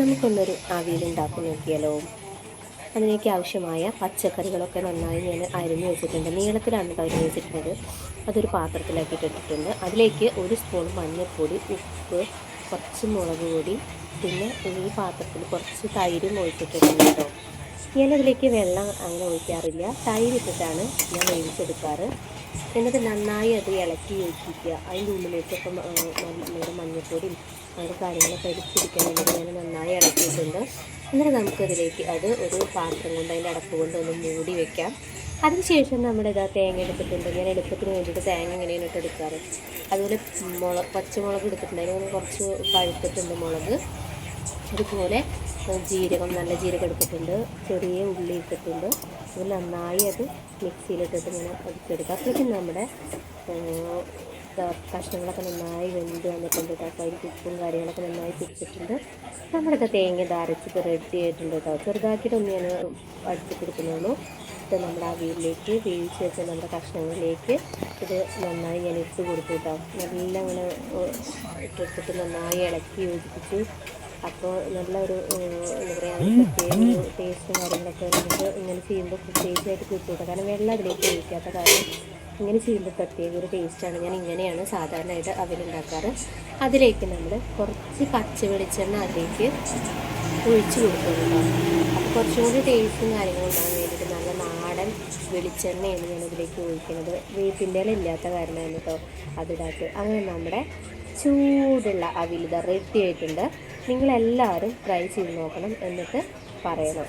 നമുക്കൊന്നൊരു അവിയലുണ്ടാക്കി നോക്കിയാലോ? അതിലേക്ക് ആവശ്യമായ പച്ചക്കറികളൊക്കെ നന്നായി ഞാൻ അരിഞ്ഞു വെച്ചിട്ടുണ്ട്. നീളത്തിലാണ് അരിഞ്ഞ് വെച്ചിട്ടുള്ളത്. അതൊരു പാത്രത്തിലാക്കി ഇട്ടിട്ടുണ്ട് അതിലേക്ക് ഒരു സ്പൂൺ മഞ്ഞൾപ്പൊടി ഉപ്പ് കുറച്ച് മുളക് പൊടി പിന്നെ ഈ പാത്രത്തിൽ കുറച്ച് തൈരും ഒഴിച്ചിട്ടുണ്ട് കേട്ടോ. ഞാനതിലേക്ക് വെള്ളം അങ്ങനെ ഒഴിക്കാറില്ല. തൈരിട്ടിട്ടാണ് ഞാൻ വേവിച്ചെടുക്കാറ്. എന്നിട്ട് നന്നായി അത് ഇളക്കി യോജിപ്പിക്കുക. അതിന്റെ ഉള്ളിലേക്കൊക്കെ നമ്മുടെ മഞ്ഞൾപ്പൊടിയും അങ്ങനത്തെ കാര്യങ്ങളൊക്കെ അതിൽ പിടിക്കാൻ വേണ്ടി ഞാൻ നന്നായി ഇളക്കിയിട്ടുണ്ട്. എന്നിട്ട് നമുക്കതിലേക്ക് അത് ഒരു പാത്രം കൊണ്ട് അതിന്റെ അടപ്പ് കൊണ്ട് ഒന്ന് മൂടി വെക്കാം. അതിനുശേഷം നമ്മുടെ ഇതാ തേങ്ങ എടുത്തിട്ടുണ്ട്. ഞാൻ എളുപ്പത്തിന് വേണ്ടിയിട്ട് തേങ്ങ ഇങ്ങനെയാണ് ഇട്ട് എടുക്കാറ്. അതുപോലെ മുളക് പച്ചമുളക് എടുത്തിട്ടുണ്ട്. അതിന് കുറച്ച് പഴുത്തിട്ടുണ്ട് മുളക്. അതുപോലെ ജീരകം നല്ല ജീരകം എടുത്തിട്ടുണ്ട്. ചെറിയ ഉള്ളി ഇട്ടിട്ടുണ്ട്. അത് നന്നായി അത് മിക്സിയിലിട്ടിട്ട് ഇങ്ങനെ അടിച്ചെടുക്കുക. അപ്പോഴേക്കും നമ്മുടെ കഷ്ണങ്ങളൊക്കെ നന്നായി വെന്ത് വന്നിട്ടുണ്ട് കേട്ടോ. അപ്പോൾ അതിൽ ഉപ്പും കാര്യങ്ങളൊക്കെ നന്നായി പിടിച്ചിട്ടുണ്ട്. നമ്മളൊക്കെ തേങ്ങ ധാരച്ചിട്ട് റെഡി ആയിട്ടുണ്ട് കേട്ടോ. ചെറുതാക്കിയിട്ടൊന്ന് ഞാൻ അടിച്ചു കൊടുക്കുന്നുള്ളൂ. ഇത് നമ്മുടെ അവിയിലേക്ക് വേവിച്ച് വെച്ച നമ്മുടെ കഷ്ണങ്ങളിലേക്ക് ഇത് നന്നായി ഞാൻ ഇട്ട് കൊടുത്തു കേട്ടോ. നല്ല ഇങ്ങനെ ഇട്ടെടുത്തിട്ട് നന്നായി ഇളക്കി യോജിപ്പിച്ചു. അപ്പോൾ നല്ലൊരു എന്താ പറയുക ടേസ്റ്റും കാര്യങ്ങളൊക്കെ നമുക്ക് ഇങ്ങനെ ചെയ്യുമ്പോൾ പ്രത്യേകിച്ചായിട്ട് കിട്ടിയിട്ട് കാരണം വെള്ളം അതിലേക്ക് ഒഴിക്കാത്ത കാര്യം ഇങ്ങനെ ചെയ്യുമ്പോൾ പ്രത്യേക ഒരു ടേസ്റ്റാണ് ഞാൻ ഇങ്ങനെയാണ് സാധാരണയായിട്ട് അവലുണ്ടാക്കാറ് അതിലേക്ക് നമ്മൾ കുറച്ച് പച്ച വെളിച്ചെണ്ണ അതിലേക്ക് ഒഴിച്ചു കൊടുക്കുന്നുണ്ടോ അപ്പോൾ കുറച്ചും കൂടി ടേസ്റ്റും കാര്യങ്ങളും ഉണ്ടാകാൻ വെളിച്ചെണ്ണയാണ് ഞാനതിലേക്ക് ഒഴിക്കുന്നത്. വേപ്പിന്റെ ഇല ഇല്ലാത്ത കാരണമാണ് കേട്ടോ അതിടാത്ത് അങ്ങനെ നമ്മുടെ ചൂടുള്ള അവിലിത റെഡി ആയിട്ടുണ്ട്. നിങ്ങളെല്ലാവരും ട്രൈ ചെയ്ത് നോക്കണം. എന്നിട്ട് പറയണം.